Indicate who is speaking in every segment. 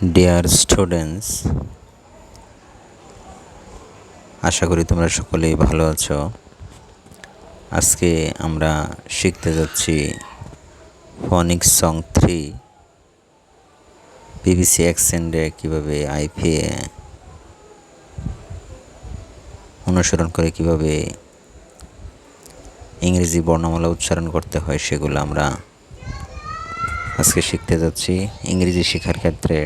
Speaker 1: Dear students আশা করি তোমরা সকলেই ভালো আছো। আজকে আমরা শিখতে যাচ্ছি ফনিক্স সং থ্রি পিবিসি অ্যাকসেন্টে কীভাবে আইপিএ অনুসরণ করে কীভাবে ইংরেজি বর্ণমালা উচ্চারণ করতে হয় সেগুলো আমরা আজকে শিখতে যাচ্ছি। ইংরেজি শেখার ক্ষেত্রে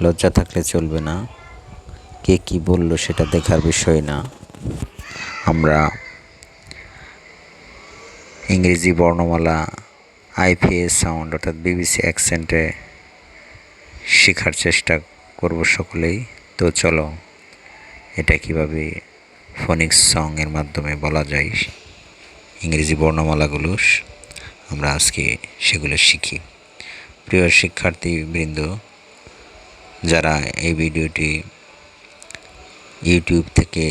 Speaker 1: লজ্জা থাকলে চলবে না। কে কি বলল সেটা দেখার বিষয় না। আমরা ইংরেজি বর্ণমালা আইপিএস সাউন্ড অর্থাৎ বিবিসি অ্যাকসেন্টে শেখার চেষ্টা করব সকলেই। তো চলো, এটা কীভাবে ফনিক্স সং-এর মাধ্যমে বলা যায় ইংরেজি বর্ণমালাগুলো, আমরা আজকে সেগুলো শিখি। প্রিয় শিক্ষার্থীবৃন্দ যারা এই ভিডিওটি ইউটিউব থেকে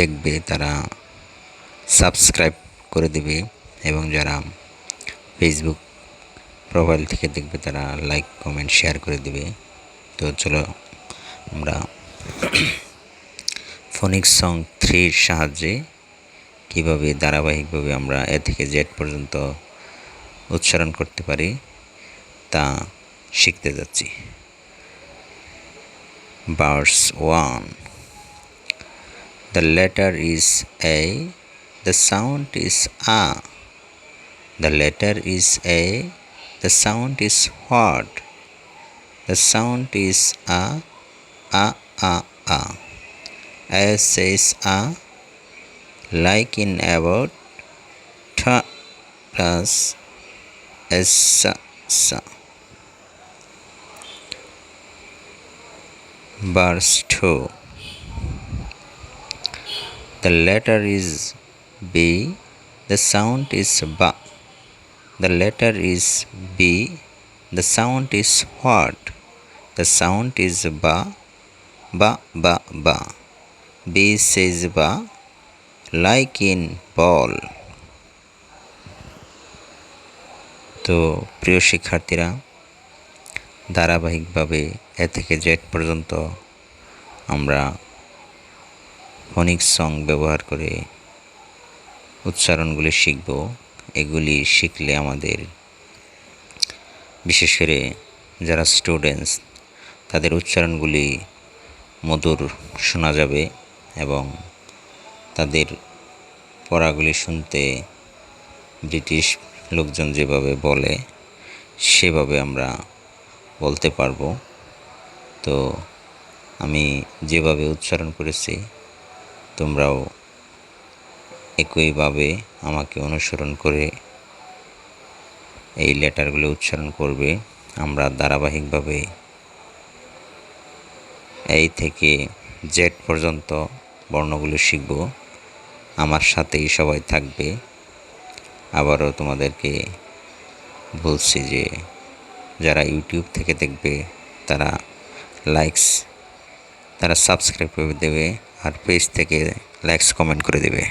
Speaker 1: দেখবে, তারা সাবস্ক্রাইব করে দেবে এবং যারা ফেসবুক প্রোফাইল থেকে দেখবে, তারা লাইক কমেন্ট শেয়ার করে দেবে। তো চলো আমরা ফোনিক্স সং থ্রির সাহায্যে কীভাবে ধারাবাহিকভাবে আমরা এ থেকে জেড পর্যন্ত উচ্চারণ করতে পারি তা শিখতে যাচ্ছি। verse 1 the letter is a the sound is a. The letter is a the sound is what? The sound is a a a a. Says a like in about th plus s s. verse 2 the letter is b the sound is ba the letter is b the sound is what the sound is ba ba ba ba b says ba like in ball তো প্রিয় শিক্ষার্থীরা ধারাবাহিকভাবে এ থেকে Z পর্যন্ত আমরা ফনিক্স song ব্যবহার করে উচ্চারণগুলি শিখব। এগুলি শিখলে আমাদের, বিশেষ করে যারা স্টুডেন্টস তাদের উচ্চারণগুলি মধুর শোনা যাবে এবং তাদের পড়াগুলি শুনতে ব্রিটিশ লোকজন যেভাবে বলে, সেভাবে আমরা বলতে পারব। তো আমি যেভাবে উচ্চারণ করেছি, তোমরাও একইভাবে আমাকে অনুসরণ করে এই লেটারগুলো উচ্চারণ করবে। আমরা ধারাবাহিকভাবে এই থেকে জেড পর্যন্ত বর্ণগুলো শিখব। আমার সাথেই সবাই থাকবে। আবারও তোমাদেরকে বলছি যে যারা ইউটিউব থেকে দেখবে, তারা লাইকস তারা সাবস্ক্রাইব করে দেবে আর পেজ থেকে লাইকস কমেন্ট করে দেবে।